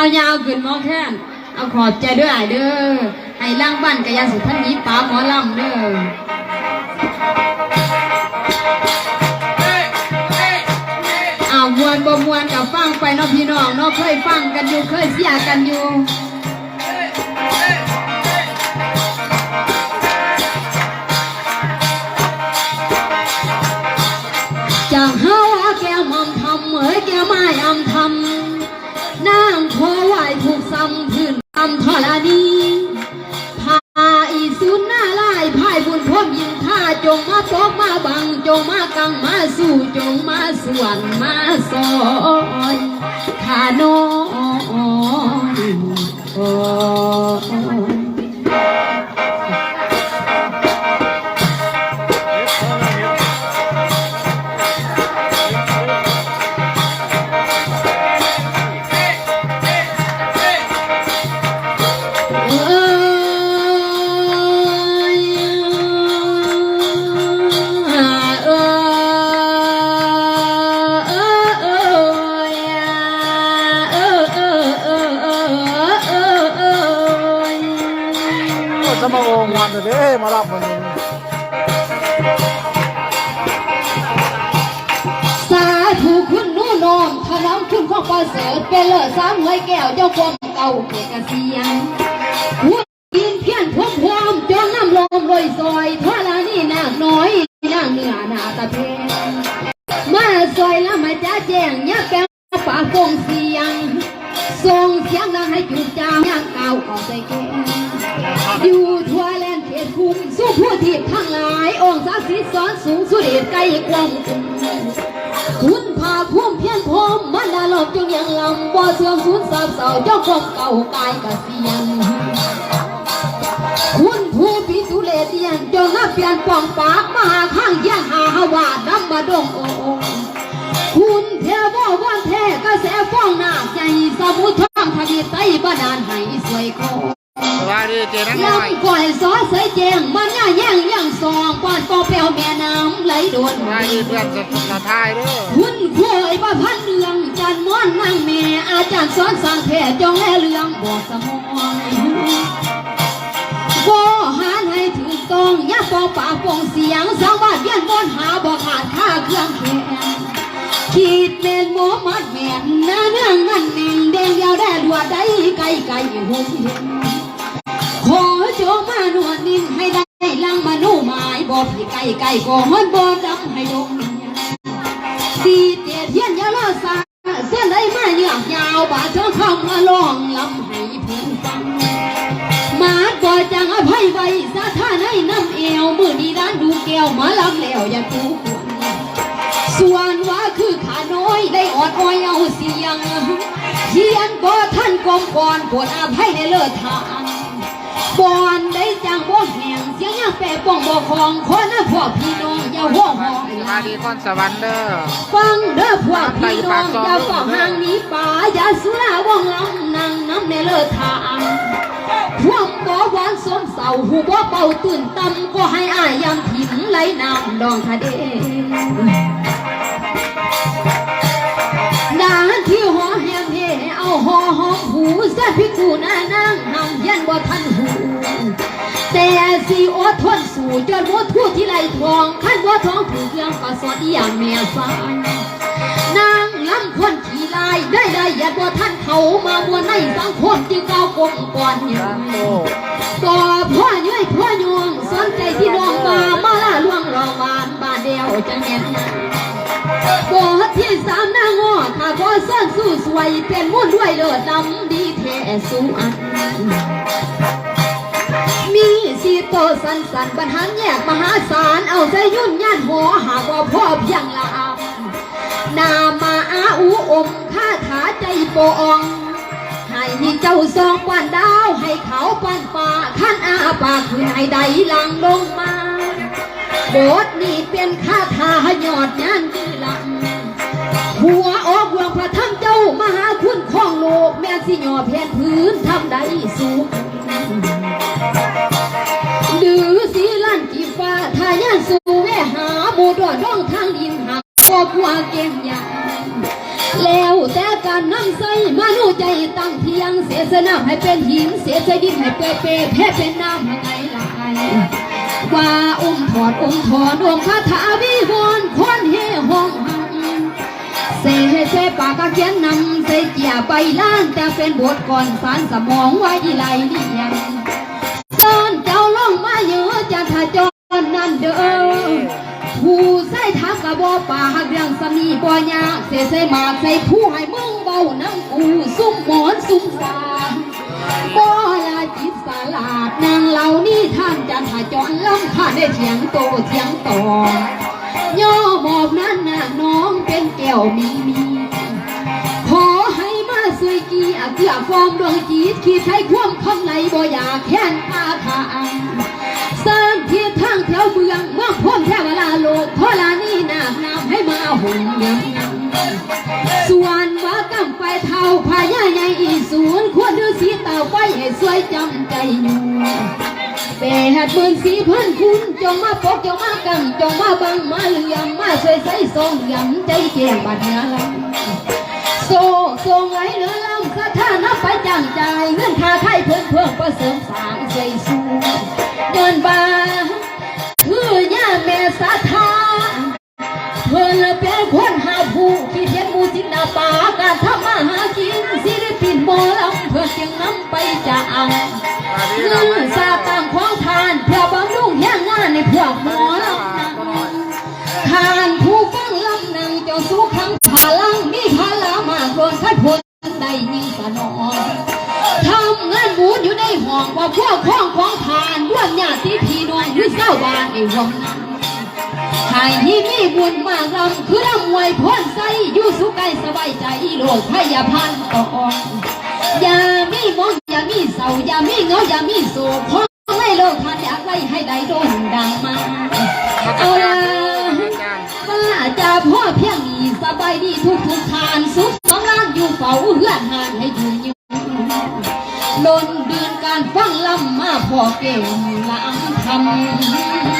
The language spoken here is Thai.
เอายาวขึ้นหมอแค้นเอาขอบใจด้ออ้ายเด้อให้ล่างบ้านกะยาสุพันนี้ป้าหมอลำเด้อเอามวนบ่มวนกับฟังไปเนาะพี่น้องเนาะเคยฟังกันอยู่เคยเสียกันอยู่ำพื้นตำธรณีพาอีสุนหน้าลายพายบุญพรมยิงท่าจงมาปกมาบังจงมากังมาสู่จงมาสวนมาซอยขานอ มาโองวันเด้มารับวันนี้สาธุคุณนู่นอมถนอมคุณของประเสริฐเป็นเลิศสามเวยแก้วเจ้าความเก่าเกียรติเสียงพูดกินเพี้ยนพวมพวมจนน้ำลมลอยซอยทอลานี่นางน้อยนางเหนือนาตะเพงมาซอยแล้วมาจ้าแจงยาแก้วป่าฟงเสียงส่งเสียงดังให้จุดจามยางเก่าก็ใจแก่อยู่ ผู้ที่ทั้งหลาย องค์ศักดิ์สิทธิ์สอนสูงสุดเดชไกลความคุณพาพุ่มเพียนพรมมันดาลบจงยังลำบ่เสื่อมสูญสาบเศร้าเจ้าความเก่ากายกะเสียงคุณผู้ปิตุเลเตียนจงมาเปลี่ยนปองปากมาหาข้างย่างหาหวาดำมาดงโอโอคุณเทวาวันแท้กระแสฟ้องน้ำใจสมุทรทองทวีไตบาดาลให้สวยคอ วัสดีเจนังน้อยลำก่อยซอเสยแจงมันง่ายแย่งย่างซองปานปอเปลวแม่น้ำไหลโดนสวัสดีเพื่อนสสะทายเด้อคุณเคยว่าพันเรืองจันม้อนนางแม่อาจารย์สอนสั่งแท่จงแลเรื่องบ่สมองบ่หาให้ถูกต้องอย่าปองปากปองเสียงสังวาดเวียนบนหาบ่ขาดค่าเครื่องแขนขีดเป็นหมอมัดแม่นหน้าเนื่องนั่นแน่งแดงยาวแดดวัวได้ไกลไกลหุ่มเห็นขอโจ มาหนวดนินให้ได้ลังมานูหมายบ่พี่ไก่ไก่ก็ฮอนบ่ดำให้ดงสีเตียเทียนยาลาสาเส้นได้มาเหยือยาวบาดเจ้าคำมาลองลำให้ผู้ฟังมาก่อจังอภัยไว้สาท่าในน้ำเอวมือนี้ร้านดูแก้วมาลำแล้วอย่ากูควรส่วนว่าคือขาน้อยได้ออดอ้อยเอาเสียงเทียนก็ท่านกองก่อนปวดอาภัยในเลิศทาง บอนได้จังบ่แหงเสียงยังแปรป้องบ่ของคนนะพวกพี่น้องอย่าห่วงหองสวัสดีคนสวรรค์เด้อฟังเด้อพวกพี่น้องอย่าฝ่าห่างนี้ป่าอย่าสุราวงลำนั่งน้ำในเลิศทางพวกบ่หวานสมเสาหูบ่เป่าตื่นตำก็ให้อายยำถิ่มไหลน้ำดองทะเดดาที่หอแหมเฮเอาหอหอมหูเสียพิกูหน้านั่งหำยันบ่ทันหู นสู่จนหมดทั่วที่ไหลทองขั้นว่าท้องถือเครื่องก็สอดอีอย่างแม่ฟ้านางล้ำคนขี่ลายได้ได้ยัดบ่ทันเขามาบัวในสังคนจึงก้าวกงก่อนอยัย่งตก็พ่อย้อยพ่อยงสนใจที่น้องมามาล่าล่วงรอวานบาเดียวจะแน่นบทที่สามนางงอข้าก็ซ่อนสู้สวยเป็นมุ่นด้วยเลิศดำดีแท้สูอัน สันสันบรรหาแยกมหาศาลเอาใจยุ่นย่านหัวหากว่าพ่อเพียงละอำนามาอาอูอมข้าถาใจปองให้มีเจ้าสองปันดาวให้เขาปันป่าขั้นอาปากคือให้ใดหลังลงมาบทนี้เป็นคาถาหยอดงานดีหลังหัวออกหวงพระทั้งเจ้ามหาคุณของโลกแม่สิหยอแผ่นพื้นทำได้สูงาเก่งยาแล้ำใสมาโนใจตั้งเทีใส่น้ำให้เป็นหินเสียใจดินให้เปเปรย์แพ้เป็นน้ำห้ไหลไหลว่าอุ้มถอดอุ้มถอนอุ้มคาถาวิวรณ์คนเฮห้องหังเสเสปากกาเขียนนำเสเจียใบล้านแต่เป็นบทก่อนสารสมองไว้ไหลเลียงตอนเจ้าลงมาเยอะจะถ้าจอนนั่นเด้อผู้ใส่ทักกะบอป่าหักเรื่องสมีบ่ยากเสเสมาใส่ผู้ให้มึง เบาน้ำกูซุ่มหมอนซุ่มสาบ่ละจิตสลาดนางเหล่านี้ท่านจันทาจรลำข้าได้เถียงโตเถียงต่อย่อหมอบนั้นน่ะน้องเป็นแก้วมีมีขอให้มาสวยกีอาเกือฟอมดวงจีตขีดให้ความคำในบ่อยากแค้นอาทางสร้างทียทางแถวเมืองเมืองพ้นแทวลาโลกพอลานี่นาคน้ำให้มาหุ่นยังส่วนว่ากำ เท่าพายาใหญ่อีสูนควรดูสีเต่าไฟให้สวยจำใจอยู่แปดหมื่นสี่พันคุณจงมาปกจงมากังจงมาบังมาเลี่ยมมาช่วยใส่ทรงยำใจเจียงบัดนื้อลำโซ่ทรงไหลเรือลำสะท่านับไปจังใจเงินค่าไทยเพิ่มเพิ่มประเสริมสร้างใจสู้เงินบาคือย่าแม่สะท่าเพื่อนเป็นคนหาผู้ที่เทียน มูจินดาปาการทำมาหากินศิลปินโมลำเพื่อจึงนำไปจางเงินซาต่างของทานเพื่อบำรุงแย่งงานในพวกหมอลำนังทานผู้ฟังลำหนึ่งเจ้าสู้ขังพลังมีพลามากโดนพัดพลได้ยิ่งสนองทำงานบูอยู่ในห้องว่าพวกข้องของทานร่วมญาติพี่น้องหรือเจ้าบ้านในวังนั้น ใครที่มีบุญมากลำคือลำมวยพ้นใสอยู่สุขใจสบายใจโลกพยาพันต่อนอย่ามีมองอย่ามีเศร้าอย่ามีเหงาอย่ามีโศกพราะไม่โลกทันอยากไล่ให้ได้โดนดังมาเอาละมาจะพ่อเพียงนี้สบายดีทุกทุกทานสุขสำราญอยู่เฝ้าเฮือนหานให้อยู่ยืนดนเดือนการฟังลำมาพอเก่งลำทำ